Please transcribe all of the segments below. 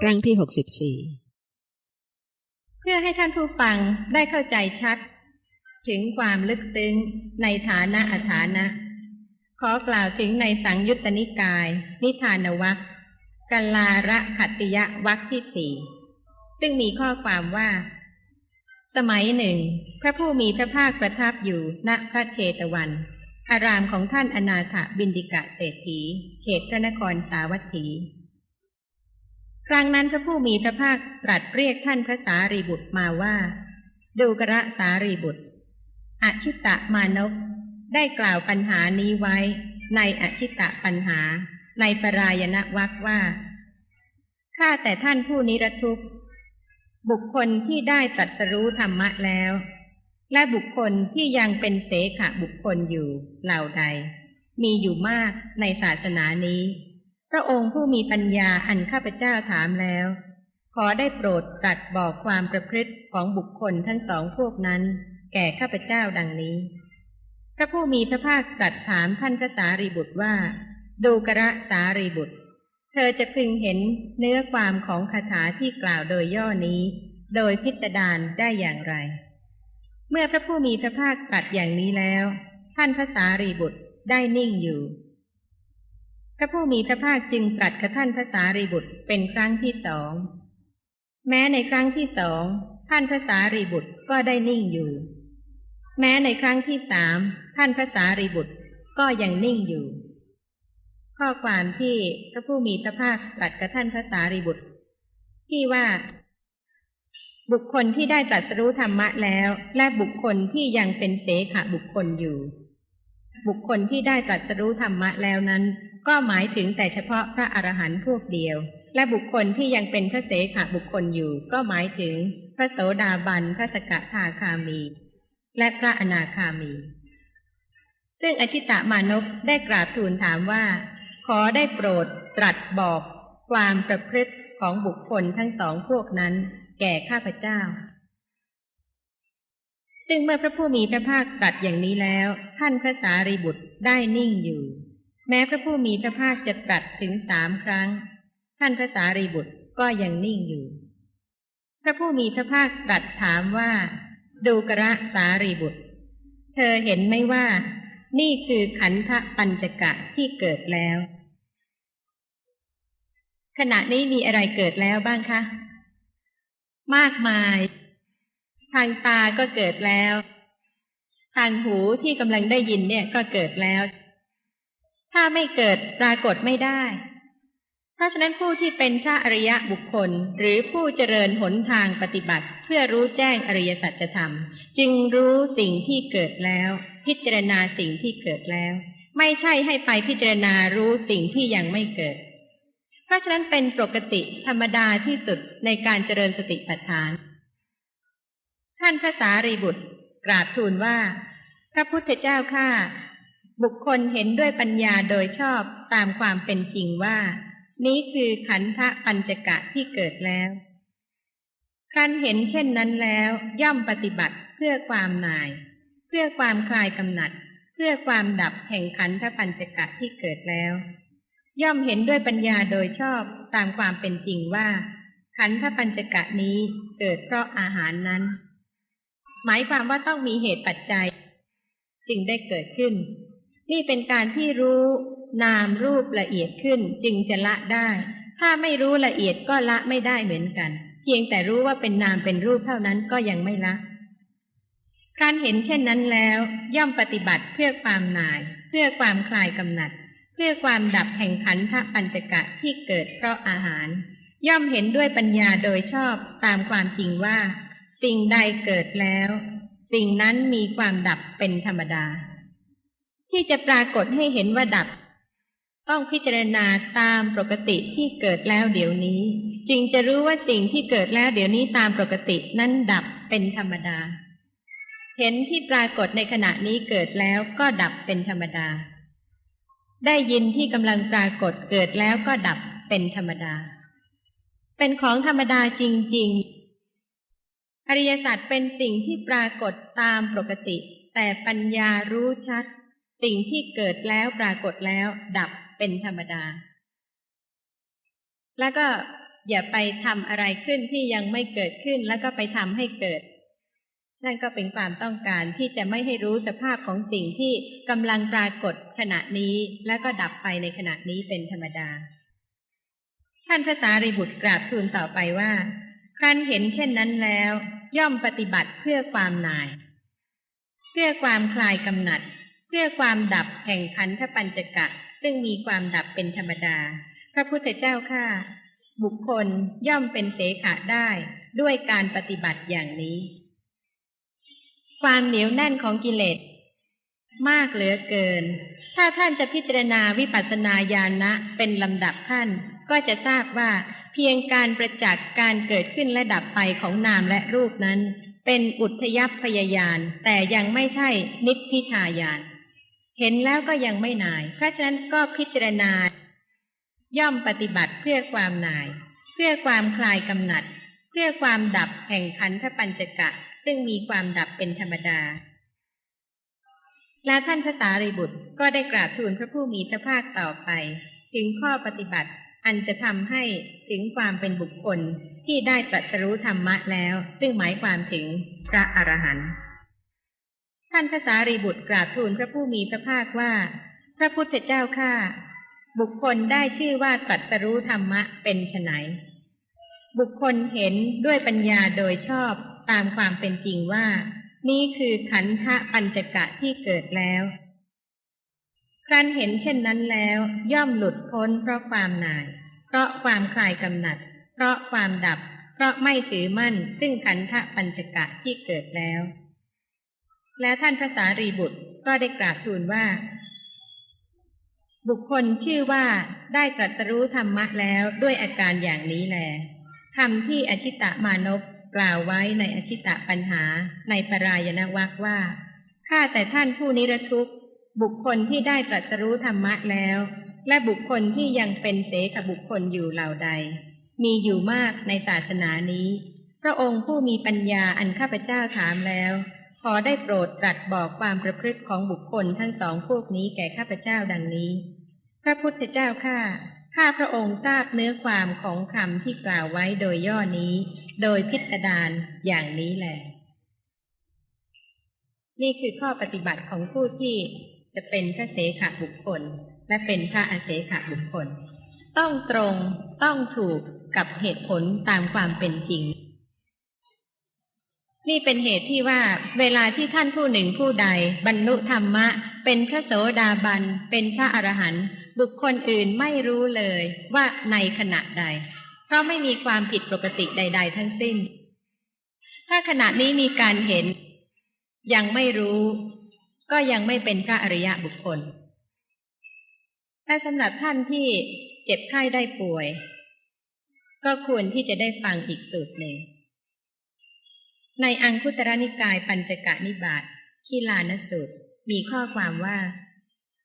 ครั้งที่หกสิบสี่เพื่อให้ท่านผู้ฟังได้เข้าใจชัด ถึงความลึกซึ้งในฐานะอาฐานะ ขอกล่าวถึงในสังยุตตนิกาย นิทานวัคกัลลาระขัตติยะวัคที่สี่ซึ่งมีข้อความว่า สมัยหนึ่ง พระผู้มีพระภาคประทับอยู่ณพระเชตวัน อารามของท่านอนาถบินดิกะเศรษฐี เขตพระนครสาวัตถี ครั้งนั้นพระผู้มีพระภาคตรัสเรียกท่านพระสารีบุตรมาว่า ดูกระสารีบุตร อชิตะมานพได้กล่าวปัญหานี้ไว้ ในอชิตะปัญหา ในปรายณวักว่า ข้าแต่ท่านผู้นิรทุกข์ บุคคลที่ได้ตรัสรู้ธรรมะแล้ว และบุคคลที่ยังเป็นเสขะบุคคลอยู่เหล่าใด มีอยู่มากในศาสนานี้ พระองค์ผู้มีปัญญาอันข้าพเจ้าถามแล้ว ขอได้โปรดตรัสบอกความประพฤติของบุคคลทั้งสองพวกนั้น แก่ข้าพเจ้าดังนี้ พระผู้มีพระภาคตรัสถามท่านพระสารีบุตรว่า ดูกระสารีบุตร เธอจะพึงเห็นเนื้อความของคาถาที่กล่าวโดยย่อนี้ โดยพิสดารได้อย่างไร เมื่อพระผู้มีพระภาคตรัสอย่างนี้แล้ว ท่านพระสารีบุตรได้นิ่งอยู่ ระผู้มีพระภาคจึงตรัสกับท่านพระสารีบุตรเป็นครั้งที่สอง แม้ในครั้งที่สองท่านพระสารีบุตรก็ได้นิ่งอยู่ แม้ในครั้งที่สามท่านพระสารีบุตรก็ยังนิ่งอยู่ ข้อความที่พระผู้มีพระภาคตรัสกับท่านพระสารีบุตร ที่ว่า บุคคลที่ได้ตรัสรู้ธรรมะแล้ว และบุคคลที่ยังเป็นเสขบุคคลอยู่ บุคคลที่ได้ตรัสรู้ธรรมะแล้วนั้น ก็หมายถึงแต่เฉพาะพระอรหันต์พวกเดียว และบุคคลที่ยังเป็นพระเสขบุคคลอยู่ ก็หมายถึงพระโสดาบัน พระสกทาคามี และพระอนาคามี ซึ่งอธิตะมานพได้กราบทูลถามว่า ขอได้โปรดตรัสบอกความประพฤติของบุคคลทั้งสองพวกนั้น แก่ข้าพเจ้า ซึ่งเมื่อพระผู้มีพระภาคตรัสอย่างนี้แล้ว ท่านพระสารีบุตรได้นิ่งอยู่ แม้พระผู้มีพระภาคจะตรัสถึงสามครั้ง ท่านพระสารีบุตรก็ยังนิ่งอยู่ พระผู้มีพระภาคตรัสถามว่า ดูกระสารีบุตร เธอเห็นไหมว่า นี่คือขันธปัญจกะที่เกิดแล้ว ขณะนี้มีอะไรเกิดแล้วบ้างคะ มากมาย ทางตาก็เกิดแล้ว ทางหูที่กำลังได้ยินเนี่ยก็เกิดแล้ว ถ้าไม่เกิดปรากฏไม่ได้ เพราะฉะนั้นผู้ที่เป็นพระอริยะบุคคล หรือผู้เจริญหนทางปฏิบัติ เพื่อรู้แจ้งอริยสัจธรรม จึงรู้สิ่งที่เกิดแล้ว พิจารณาสิ่งที่เกิดแล้ว ไม่ใช่ให้ไปพิจารณารู้สิ่งที่ยังไม่เกิด เพราะฉะนั้นเป็นปกติธรรมดาที่สุดในการเจริญสติปัฏฐาน ท่านพระสารีบุตร กราบทูลว่า พระพุทธเจ้าข้าบุคคลเห็นด้วยปัญญาโดยชอบตามความเป็นจริงว่า นี้คือขันธะปัญจกะที่เกิดแล้ว ครั้นเห็นเช่นนั้นแล้วย่อมปฏิบัติเพื่อความหน่าย เพื่อความคลายกำหนัด เพื่อความดับแห่งขันธปัญจกะที่เกิดแล้ว ย่อมเห็นด้วยปัญญาโดยชอบตามความเป็นจริงว่า ขันธปัญจกะนี้เกิดเพราะอาหารนั้น หมายความว่าต้องมีเหตุปัจจัย จึงได้เกิดขึ้น นี่เป็นการที่รู้นามรูปละเอียดขึ้นจึงจะละได้ ถ้าไม่รู้ละเอียดก็ละไม่ได้เหมือนกัน เพียงแต่รู้ว่าเป็นนามเป็นรูปเท่านั้นก็ยังไม่ละการเห็นเช่นนั้นแล้วย่อมปฏิบัติเพื่อความหน่าย เพื่อความคลายกำหนัด เพื่อความดับแห่งขันธปัญจกะที่เกิดเพราะอาหาร ย่อมเห็นด้วยปัญญาโดยชอบตามความจริงว่า สิ่งใดเกิดแล้ว สิ่งนั้นมีความดับเป็นธรรมดา ที่จะปรากฏให้เห็นว่าดับ ต้องพิจารณาตามปกติที่เกิดแล้วเดี๋ยวนี้ จึงจะรู้ว่าสิ่งที่เกิดแล้วเดี๋ยวนี้ตามปกตินั้นดับเป็นธรรมดา เห็นที่ปรากฏในขณะนี้เกิดแล้วก็ดับเป็นธรรมดา ได้ยินที่กำลังปรากฏเกิดแล้วก็ดับเป็นธรรมดา เป็นของธรรมดาจริง ๆ อริยสัจเป็นสิ่งที่ปรากฏตามปกติ แต่ปัญญารู้ชัด สิ่งที่เกิดแล้วปรากฏแล้ว ดับเป็นธรรมดา แล้วก็อย่าไปทำอะไรขึ้นที่ยังไม่เกิดขึ้นแล้วก็ไปทำให้เกิด นั่นก็เป็นความต้องการที่จะไม่ให้รู้สภาพของสิ่งที่กำลังปรากฏขณะนี้ แล้วก็ดับไปในขณะนี้เป็นธรรมดา ท่านพระสารีบุตรกราบทูลต่อไปว่า ครั้นเห็นเช่นนั้นแล้ว ย่อมปฏิบัติเพื่อความนาย เพื่อความคลายกำหนัด เพื่อความดับแห่งขันธปัญจกะ ซึ่งมีความดับเป็นธรรมดา พระพุทธเจ้าข้าบุคคลย่อมเป็นเสขะได้ด้วยการปฏิบัติอย่างนี้ ความเหนียวแน่นของกิเลสมากเหลือเกิน ถ้าท่านจะพิจารณาวิปัสสนาญาณะเป็นลำดับขั้นก็จะทราบว่า เพียงการประจักษ์การเกิดขึ้นและดับไปของนามและรูปนั้น เป็นอุทยพยายาน แต่ยังไม่ใช่นิพพิทายาน เห็นแล้วก็ยังไม่นาย เพราะฉะนั้นก็พิจารณา ย่อมปฏิบัติเพื่อความนาย เพื่อความคลายกำหนัด เพื่อความดับแห่งขันธปัญจกะ ซึ่งมีความดับเป็นธรรมดา และท่านพระสารีบุตรก็ได้กราบทูลพระผู้มีพระภาคต่อไป ถึงข้อปฏิบัติ อันจะทำให้ถึงความเป็นบุคคลที่ได้ตรัสรู้ธรรมะแล้ว ซึ่งหมายความถึงพระอรหันต์ท่านพระสารีบุตรกราบทูลพระผู้มีพระภาคว่า พระพุทธเจ้าข้าบุคคลได้ชื่อว่าตรัสรู้ธรรมะเป็นไฉนบุคคลเห็นด้วยปัญญาโดยชอบตามความเป็นจริงว่า นี่คือขันธปัญจกะที่เกิดแล้ว ครั้นเห็นเช่นนั้นแล้ว ย่อมหลุดพ้นเพราะความหน่าย เพราะความคลายกำหนัด เพราะความดับ เพราะไม่ถือมั่น ซึ่งขันธปัญจกะที่เกิดแล้ว แล้วท่านพระสารีบุตรก็ได้กราบทูลว่า บุคคลชื่อว่าได้ตรัสรู้ธรรมะแล้วด้วยอาการอย่างนี้แลคำที่อชิตะมานพกล่าวไว้ในอชิตะปัญหาในปรายณวักว่าข้าแต่ท่านผู้นิรทุกข์ บุคคลที่ได้ตรัสรู้ธรรมะแล้ว และบุคคลที่ยังเป็นเสขบุคคลอยู่เหล่าใด มีอยู่มากในศาสนานี้ พระองค์ผู้มีปัญญาอันข้าพเจ้าถามแล้ว ขอได้โปรดตรัสบอกความประพฤติของบุคคลทั้งสองพวกนี้แก่ข้าพเจ้าดังนี้ พระพุทธเจ้าข้าข้าพระองค์ทราบเนื้อความของคำที่กล่าวไว้โดยย่อนี้ โดยพิสดารอย่างนี้แหละ นี่คือข้อปฏิบัติของผู้ที่ จะเป็นพระเสขบุคคล และเป็นพระอเสขบุคคล ต้องตรงต้องถูกกับเหตุผลตามความเป็นจริง นี่เป็นเหตุที่ว่าเวลาที่ท่านผู้หนึ่งผู้ใด บรรลุธรรมะ เป็นพระโสดาบัน เป็นพระอรหันต์บุคคลอื่นไม่รู้เลยว่าในขณะใด เพราะไม่มีความผิดปกติใด ๆ ทั้งสิ้น ถ้าขณะนี้มีการเห็น ยังไม่รู้ ก็ยังไม่เป็นพระอริยะบุคคล แต่สำหรับท่านที่เจ็บไข้ได้ป่วย ก็ควรที่จะได้ฟังอีกสูตรหนึ่ง ในอังคุตรนิกายปัญจกะนิบาตขีลานสูตรมีข้อความว่า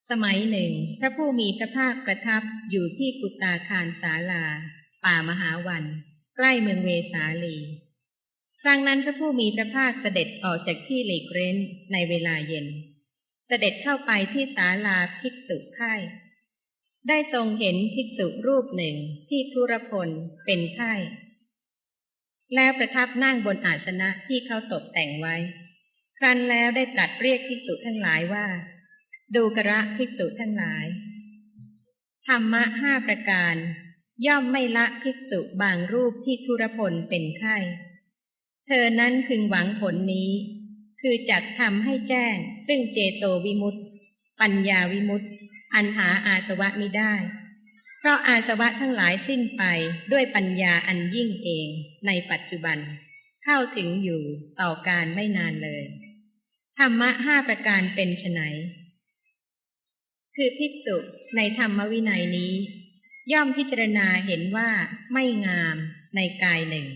สมัยหนึ่ง พระผู้มีพระภาคประทับอยู่ที่กุตาคารสาลา ป่ามหาวัน ใกล้เมืองเวสาลีครั้งนั้นพระผู้มีพระภาคเสด็จออกจากที่หลีกเร้นในเวลาเย็น เสด็จเข้าไปที่ศาลาภิกษุไข่ได้ทรงเห็นภิกษุรูปหนึ่งที่ทุรพลเป็นไข้แล้วประทับนั่งบนอาสนะที่เขาตกแต่งไว้ ครั้นแล้วได้ตรัสเรียกภิกษุทั้งหลายว่า ดูกระภิกษุทั้งหลาย ธรรมะห้าประการ ย่อมไม่ละภิกษุบางรูปที่ทุรพลเป็นไข้ เธอนั้นพึงหวังผลนี้ คือจักทำให้แจ้ง ซึ่งเจโตวิมุตติ ปัญญาวิมุตติ อันหาอาสวะมิได้ เพราะอาสวะทั้งหลายสิ้นไปด้วยปัญญาอันยิ่งเองในปัจจุบัน เข้าถึงอยู่ต่อการไม่นานเลย ธรรมะห้าประการเป็นไฉนคือภิกษุในธรรมวินัยนี้ ย่อมพิจารณาเห็นว่าไม่งามในกายหนึ่ง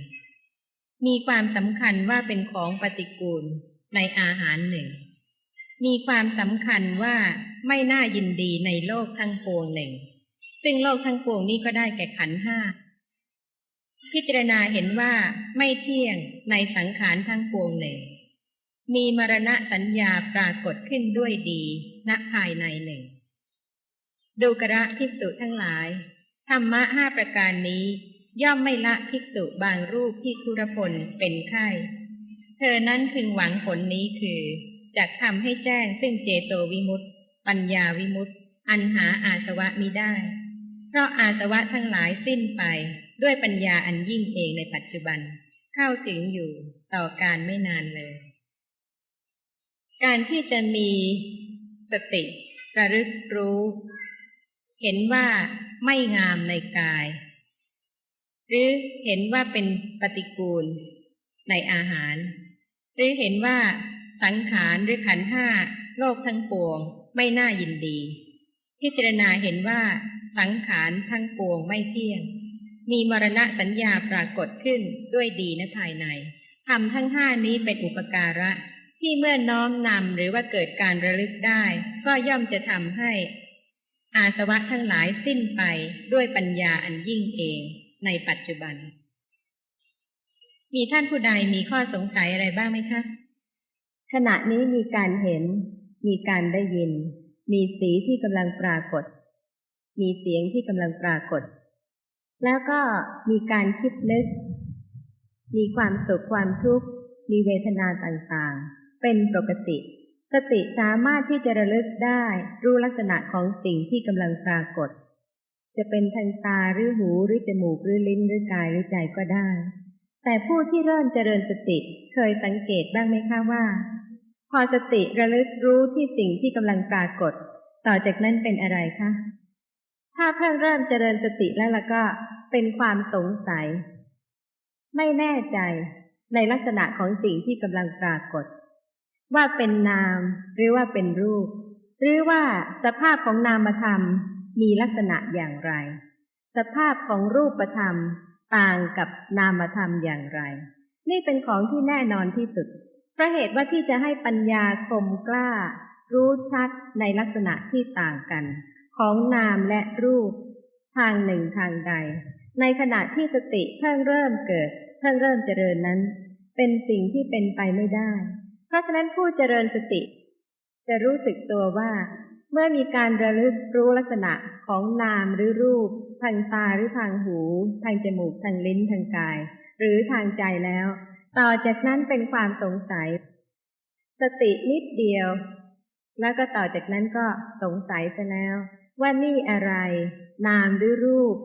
มีความสำคัญว่าเป็นของปฏิกูล ในอาหารหนึ่ง มีความสำคัญว่าไม่น่ายินดีในโลกทั้งปวงหนึ่ง ซึ่งโลกทั้งปวงนี้ก็ได้แก่ขันห้าพิจารณาเห็นว่าไม่เที่ยงในสังขารทั้งปวงหนึ่ง มีมรณะสัญญาปรากฏขึ้นด้วยดีณภายในหนึ่ง ดูกระภิกษุทั้งหลาย ธรรมะห้าประการนี้ ย่อมไม่ละภิกษุบางรูปที่คุรพลเป็นไข้ เธอนั้นพึงหวังผลนี้คือจะทำให้แจ้งซึ่งเจโตวิมุตติ ปัญญาวิมุตติ อันหาอาสวะมิได้ เพราะอาสวะทั้งหลายสิ้นไปด้วยปัญญาอันยิ่งเองในปัจจุบัน เข้าถึงอยู่ต่อการไม่นานเลย การที่จะมีสติระลึกรู้ เห็นว่าไม่งามในกาย หรือเห็นว่าเป็นปฏิกูลในอาหาร หรือเห็นว่าสังขารหรือขันห้าโลกทั้งปวงไม่น่ายินดี พิจารณาเห็นว่าสังขารทั้งปวงไม่เที่ยง มีมรณะสัญญาปรากฏขึ้นด้วยดีในภายในทำทั้งห้านี้เป็นอุปการะ ที่เมื่อน้อมนำหรือว่าเกิดการระลึกได้ ก็ย่อมจะทำให้ อาสวะทั้งหลายสิ้นไปด้วยปัญญาอันยิ่งเองในปัจจุบัน มีท่านผู้ใดมีข้อสงสัยอะไรบ้างไหมคะ ขณะนี้มีการเห็น มีการได้ยิน มีสีที่กำลังปรากฏ มีเสียงที่กำลังปรากฏ แล้วก็มีการคิดนึก มีความสุขความทุกข์ มีเวทนาต่างๆ เป็นปกติ สติสามารถที่จะระลึกได้ รู้ลักษณะของสิ่งที่กำลังปรากฏ จะเป็นทางตาหรือหูหรือจมูกหรือลิ้นหรือกายหรือใจก็ได้ แต่ผู้ที่เริ่มเจริญสติเคยสังเกตบ้างไหมคะว่า พอสติระลึกรู้ที่สิ่งที่กำลังปรากฏ ต่อจากนั้นเป็นอะไรคะ ถ้าเพิ่งเริ่มเจริญสติแล้วล่ะก็เป็นความสงสัย ไม่แน่ใจในลักษณะของสิ่งที่กำลังปรากฏ ว่าเป็นนามหรือว่าเป็นรูป หรือว่าสภาพของนามธรรมมีลักษณะอย่างไร สภาพของรูปธรรม ต่างกับนามธรรมอย่างไร นี่เป็นของที่แน่นอนที่สุดเพราะเหตุว่าที่จะให้ปัญญาคมกล้า รู้ชัดในลักษณะที่ต่างกัน ของนามและรูป ทางหนึ่งทางใด ในขณะที่สติเพิ่งเริ่มเกิด เพิ่งเริ่มเจริญนั้น เป็นสิ่งที่เป็นไปไม่ได้ เพราะฉะนั้นผู้เจริญสติ จะรู้สึกตัวว่า เมื่อมีการระลึกรู้ลักษณะของนามหรือรูป ทางตาหรือทางหู ทางจมูก ทางลิ้นทางกาย หรือทางใจแล้ว ต่อจากนั้นเป็นความสงสัย สตินิดเดียว แล้วก็ต่อจากนั้นก็สงสัยซะแล้ว ว่านี่อะไร นามหรือรูป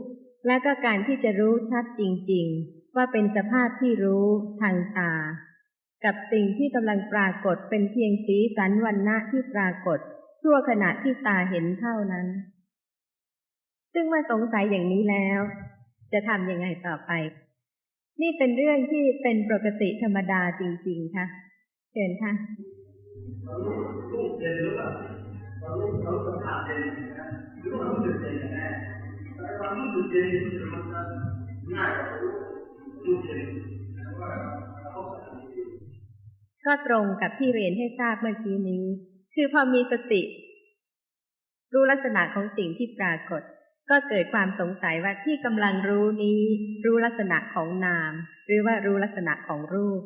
และก็การที่จะรู้ชัดจริง ๆ ว่าเป็นสภาพที่รู้ทางตา กับสิ่งที่กำลังปรากฏเป็นเพียงสีสันวันณะที่ปรากฏ ชั่วขณะที่ตาเห็นเท่านั้น ซึ่งเมื่อสงสัยอย่างนี้แล้ว จะทำยังไงต่อไป นี่เป็นเรื่องที่เป็นปกติธรรมดาจริง ๆ ค่ะ เชิญค่ะรูปเย็นหรือเปล่ารูปเขาสัมผัสเย็นนะหรือว่ารู้สึกเย็นแน่แต่ความรู้สึกเย็นมันจะง่ายกว่ารูปเย็นว่าก็ตรงกับที่เรียนให้ทราบเมื่อกี้นี้ คือพอมีสติ รู้ลักษณะของสิ่งที่ปรากฏ ก็เกิดความสงสัยว่าที่กำลังรู้นี้ รู้ลักษณะของนาม หรือว่ารู้ลักษณะของรูป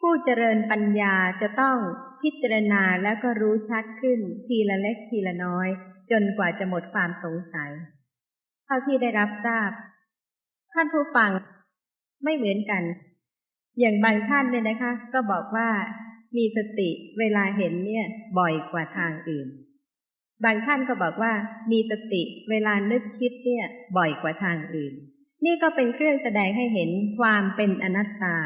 ผู้เจริญปัญญาจะต้องพิจารณาแล้วก็รู้ชัดขึ้น ทีละเล็กทีละน้อย จนกว่าจะหมดความสงสัย เท่าที่ได้รับทราบ ท่านผู้ฟังไม่เหมือนกัน อย่างบางท่านเนี่ยนะคะ ก็บอกว่า มีสติเวลาเห็นเนี่ย บ่อยกว่าทางอื่น บางท่านก็บอกว่า มีสติเวลานึกคิดเนี่ย บ่อยกว่าทางอื่น นี่ก็เป็นเครื่องแสดงให้เห็นความเป็นอนัตตา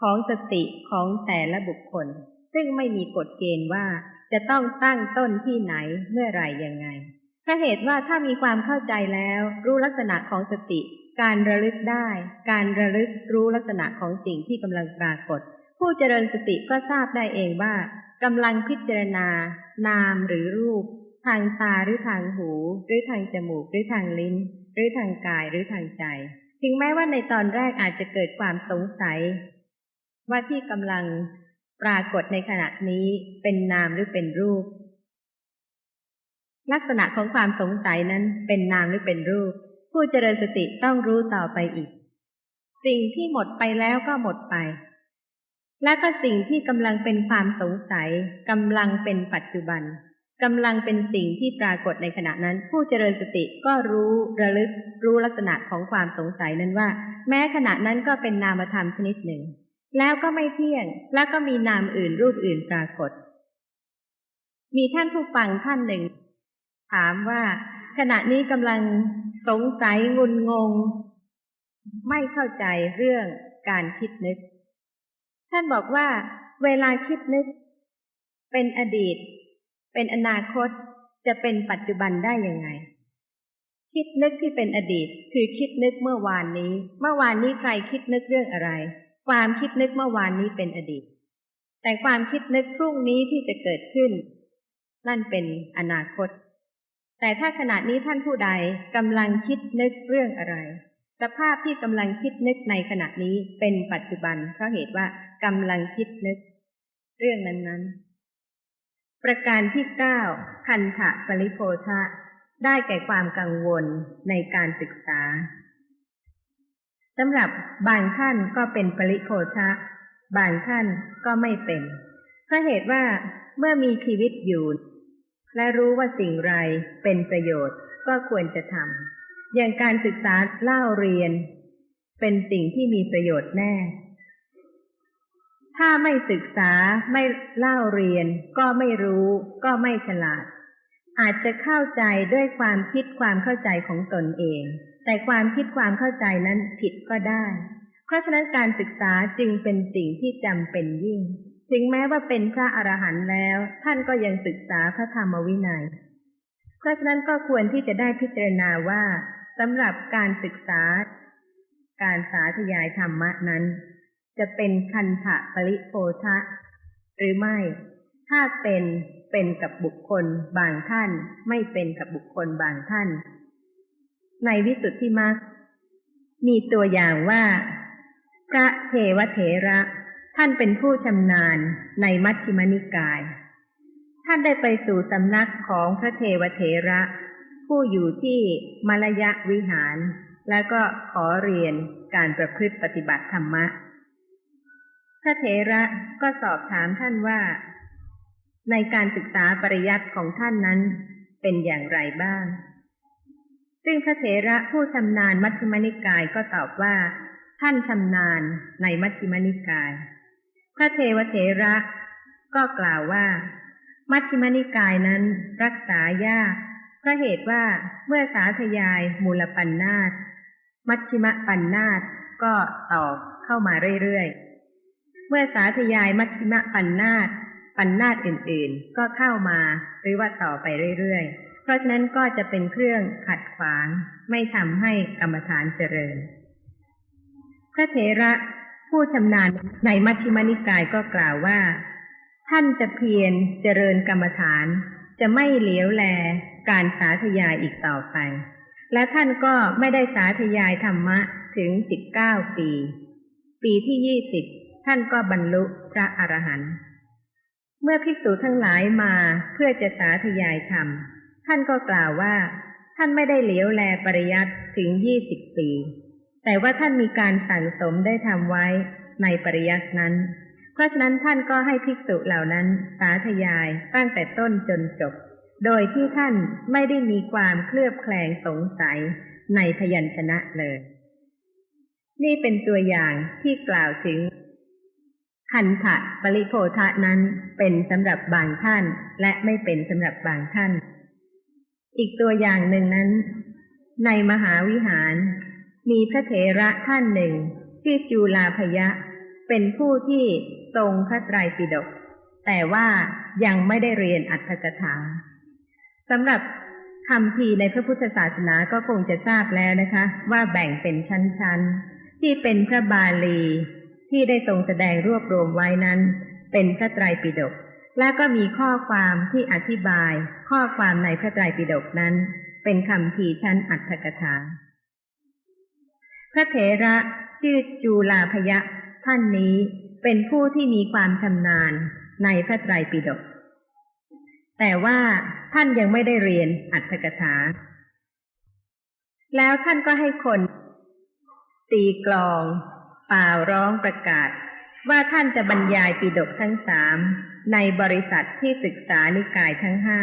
ของสติของแต่ละบุคคล ซึ่งไม่มีกฎเกณฑ์ว่าจะต้องตั้งต้นที่ไหนเมื่อไรยังไงถ้าเหตุว่าถ้ามีความเข้าใจแล้ว รู้ลักษณะของสติ การระลึกได้ การระลึกรู้ลักษณะของสิ่งที่กำลังปรากฏ ผู้เจริญสติก็ทราบได้เองว่ากำลังพิจารณา นามหรือรูป ทางตาหรือทางหู หรือทางจมูก หรือทางลิ้น หรือทางกายหรือทางใจ ถึงแม้ว่าในตอนแรกอาจจะเกิดความสงสัย ว่าที่กำลังปรากฏในขณะนี้เป็นนามหรือเป็นรูป ลักษณะของความสงสัยนั้นเป็นนามหรือเป็นรูป ผู้เจริญสติต้องรู้ต่อไปอีก สิ่งที่หมดไปแล้วก็หมดไป และก็สิ่งที่กำลังเป็นความสงสัยกำลังเป็นปัจจุบันกำลังเป็นสิ่งที่ปรากฏในขณะนั้น ผู้เจริญสติก็รู้ระลึกรู้ลักษณะของความสงสัยนั้นว่า แม้ขณะนั้นก็เป็นนามธรรมชนิดหนึ่ง แล้วก็ไม่เที่ยง แล้วก็มีนามอื่นรูปอื่นปรากฏ มีท่านผู้ฟังท่านหนึ่ง ถามว่า ขณะนี้กำลังสงสัยงุนงง ไม่เข้าใจเรื่องการคิดนึก ท่านบอกว่า เวลาคิดนึก เป็นอดีต เป็นอนาคตจะเป็นปัจจุบันได้ยังไง คิดนึกที่เป็นอดีต คือคิดนึกเมื่อวานนี้ เมื่อวานนี้ใครคิดนึกเรื่องอะไร ความคิดนึกเมื่อวานนี้เป็นอดีต แต่ความคิดนึกพรุ่งนี้ที่จะเกิดขึ้น นั่นเป็นอนาคต แต่ถ้าขณะนี้ท่านผู้ใดกำลังคิดนึกเรื่องอะไร สภาพที่กำลังคิดนึกในขณะนี้เป็นปัจจุบันเพราะเหตุว่า กำลังคิดนึก เรื่องนั้นๆ ประการที่เก้าคันธะปริโพธะได้แก่ความกังวลในการศึกษาสำหรับบางท่านก็เป็นปริโพธะบางท่านก็ไม่เป็นเพราะเหตุว่าเมื่อมีชีวิตอยู่และรู้ว่าสิ่งไรเป็นประโยชน์ก็ควรจะทำอย่างการศึกษาเล่าเรียน เป็นสิ่งที่มีประโยชน์แน่ ถ้าไม่ศึกษาไม่เล่าเรียน ก็ไม่รู้ ก็ไม่ฉลาด อาจจะเข้าใจด้วยความคิดความเข้าใจของตนเอง แต่ความคิดความเข้าใจนั้นผิดก็ได้ เพราะฉะนั้นการศึกษาจึงเป็นสิ่งที่จำเป็นยิ่ง ถึงแม้ว่าเป็นพระอรหันต์แล้ว ท่านก็ยังศึกษาพระธรรมวินัย เพราะฉะนั้นก็ควรที่จะได้พิจารณาว่าสำหรับการศึกษา การสาธยายธรรมะนั้น จะเป็นคันถะปริโพธะหรือไม่ ถ้าเป็นเป็นกับบุคคลบางท่าน ไม่เป็นกับบุคคลบางท่าน ในวิสุทธิมรรคมีตัวอย่างว่า พระเทวเถระท่านเป็นผู้ชำนาญในมัชฌิมนิกาย ท่านได้ไปสู่สำนักของพระเทวเถระ ผู้อยู่ที่มลยะวิหาร แล้วก็ขอเรียนการประพฤติปฏิบัติธรรมะ พระเถระก็สอบถามท่านว่า ในการศึกษาปริยัติของท่านนั้นเป็นอย่างไรบ้าง ซึ่งพระเถระผู้ชำนาญมัชฌิมนิกายก็ตอบว่า ท่านชำนาญในมัชฌิมนิกาย พระเทวเถระก็กล่าวว่า มัชฌิมนิกายนั้นรักษายากเพราะเหตุว่าเมื่อสาธยายมูลปัญนาตมัชฌิมปัญนาตก็ตอบเข้ามาเรื่อยๆ เมื่อสาธยายมัชฌิมะปัญนาตปัญนาตอื่นๆ ก็เข้ามาหรือว่าต่อไปเรื่อยๆ เพราะฉะนั้นก็จะเป็นเครื่องขัดขวาง ไม่ทำให้กรรมฐานเจริญ พระเถระผู้ชำนาญในมัชฌิมนิกายก็กล่าวว่า ท่านจะเพียรเจริญกรรมฐาน จะไม่เหลียวแลการสาธยายอีกต่อไป และท่านก็ไม่ได้สาธยายธรรมะถึงสิบเก้าปี ปีที่ยี่สิบ ท่านก็บรรลุพระอรหันต์เมื่อภิกษุทั้งหลายมาเพื่อจะสาธยายธรรม ท่านก็กล่าวว่า ท่านไม่ได้เหลียวแลปริยัติถึงยี่สิบปี แต่ว่าท่านมีการสั่งสมได้ทำไว้ในปริยัตินั้น เพราะฉะนั้นท่านก็ให้ภิกษุเหล่านั้นสาธยายตั้งแต่ต้นจนจบ โดยที่ท่านไม่ได้มีความเคลือบแคลงสงสัยในพยัญชนะเลย นี่เป็นตัวอย่างที่กล่าวถึง คันธะปริโภทะนั้นเป็นสำหรับบางท่าน และไม่เป็นสำหรับบางท่าน อีกตัวอย่างหนึ่งนั้น ในมหาวิหาร มีพระเถระท่านหนึ่งชื่อจูลาพยะ เป็นผู้ที่ทรงพระไตรปิฎกแต่ว่ายังไม่ได้เรียนอัตถกถาสำหรับคำพีในพระพุทธศาสนาก็คงจะทราบแล้วนะคะ ว่าแบ่งเป็นชั้นๆ ที่เป็นพระบาลี ที่ได้ทรงแสดงรวบรวมไว้นั้น เป็นพระไตรปิฎกและก็มีข้อความที่อธิบาย ข้อความในพระไตรปิฎกนั้น เป็นคำทีชั้นอัตถกถา พระเถระชื่อจูลาพยะ ท่านนี้เป็นผู้ที่มีความชำนาญในพระไตรปิฎกแต่ว่าท่านยังไม่ได้เรียนอัตถกถา แล้วท่านก็ให้คนตีกลอง ป่าร้องประกาศ ว่าท่านจะบรรยายปิดกทั้งสามในบริษัทที่ศึกษานิกายทั้งห้า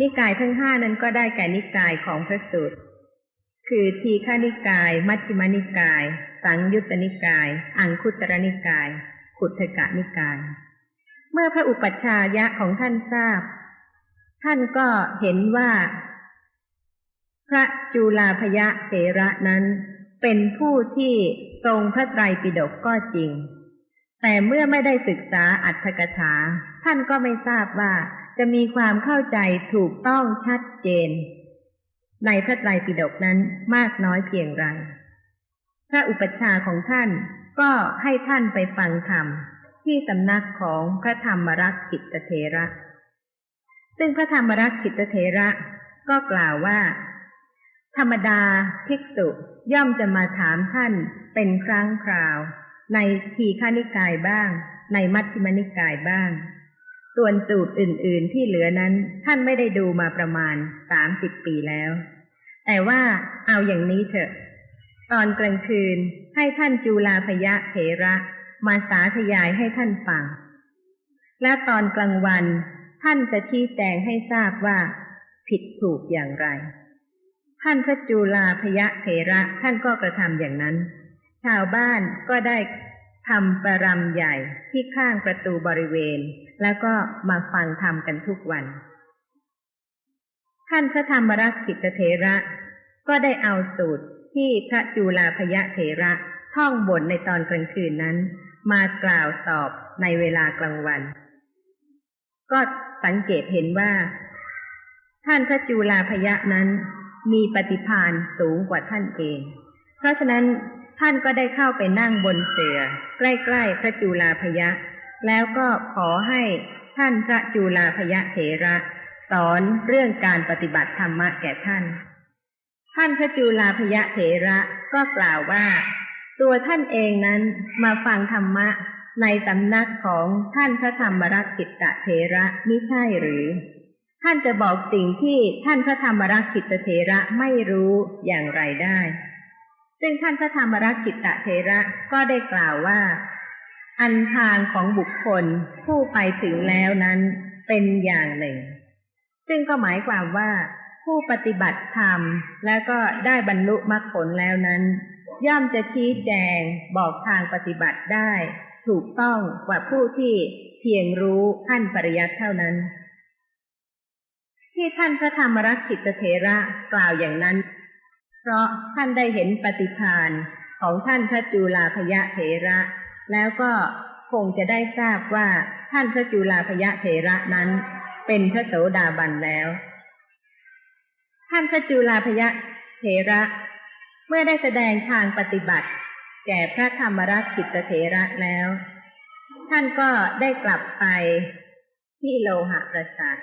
นิกายทั้งห้านั้นก็ได้แก่นิกายของพระสูตร คือทีฆานิกาย มัชฌิมานิกาย สังยุตตนิกาย อังคุตรนิกาย ขุทกะนิกาย เมื่อพระอุปัชฌายะของท่านทราบ ท่านก็เห็นว่า พระจุลาภยะเถระนั้น เป็นผู้ที่ทรงพระไตรปิฎกก็จริง แต่เมื่อไม่ได้ศึกษาอัตถกถา ท่านก็ไม่ทราบว่าจะมีความเข้าใจถูกต้องชัดเจน ในพระไตรปิฎกนั้นมากน้อยเพียงไร พระอุปัชฌาย์ของท่านก็ให้ท่านไปฟังธรรมที่สำนักของพระธรรมรักขิตเถระ ซึ่งพระธรรมรักขิตเถระก็กล่าวว่า ธรรมดาภิกษุย่อมจะมาถามท่านเป็นครั้งคราว ในทีฆานิกายบ้าง ในมัชฌิมนิกายบ้าง ส่วนสูตรอื่น ๆ ที่เหลือนั้นท่านไม่ได้ดูมาประมาณสามสิบปีแล้ว แต่ว่าเอาอย่างนี้เถอะ ตอนกลางคืนให้ท่านจูลาพยะเถระมาสาธยายให้ท่านฟัง และตอนกลางวันท่านจะชี้แจงให้ทราบว่า ผิดถูกอย่างไร ท่านพระจุลาพยะเถระท่านก็กระทำอย่างนั้น ชาวบ้านก็ได้ทำประรำใหญ่ที่ข้างประตูบริเวณ แล้วก็มาฟังธรรมกันทุกวัน ท่านพระธรรมรักขิตเถระ ก็ได้เอาสูตรที่พระจุลาพยะเถระท่องบนในตอนกลางคืนนั้น มากล่าวสอบในเวลากลางวัน ก็สังเกตเห็นว่า ท่านพระจุลาพยะนั้น มีปฏิพานสูงกว่าท่านเอง เพราะฉะนั้นท่านก็ได้เข้าไปนั่งบนเสือ ใกล้ๆพระจุลาพยะ แล้วก็ขอให้ท่านพระจุลาพยะเถระ สอนเรื่องการปฏิบัติธรรมะแก่ท่าน ท่านพระจุลาพยะเถระก็กล่าวว่า ตัวท่านเองนั้นมาฟังธรรมะในสำนักของท่านพระธรรมรักษิตเถระมิใช่หรือ ท่านจะบอกสิ่งที่ท่านพระธรรมรักษิตเถระไม่รู้อย่างไรได้ ซึ่งท่านพระธรรมรักษิตเถระก็ได้กล่าวว่า อันทางของบุคคลผู้ไปถึงแล้วนั้นเป็นอย่างหนึ่ง ซึ่งก็หมายความว่า ผู้ปฏิบัติธรรมแล้วก็ได้บรรลุมรรคผลแล้วนั้น ย่อมจะชี้แจงบอกทางปฏิบัติได้ ถูกต้องกว่าผู้ที่เพียงรู้ขั้นปริยัติเท่านั้น ที่ท่านพระธรรมรักษิตเถระกล่าวอย่างนั้น เพราะท่านได้เห็นปฏิภาณของท่านพระจุลาภยะเถระ แล้วก็คงจะได้ทราบว่าท่านพระจุลาภยะเถระนั้น เป็นพระโสดาบันแล้ว ท่านพระจุลาภยะเถระ เมื่อได้แสดงทางปฏิบัติ แก่พระธรรมรักษิตเถระแล้ว ท่านก็ได้กลับไปที่โลหะประสาท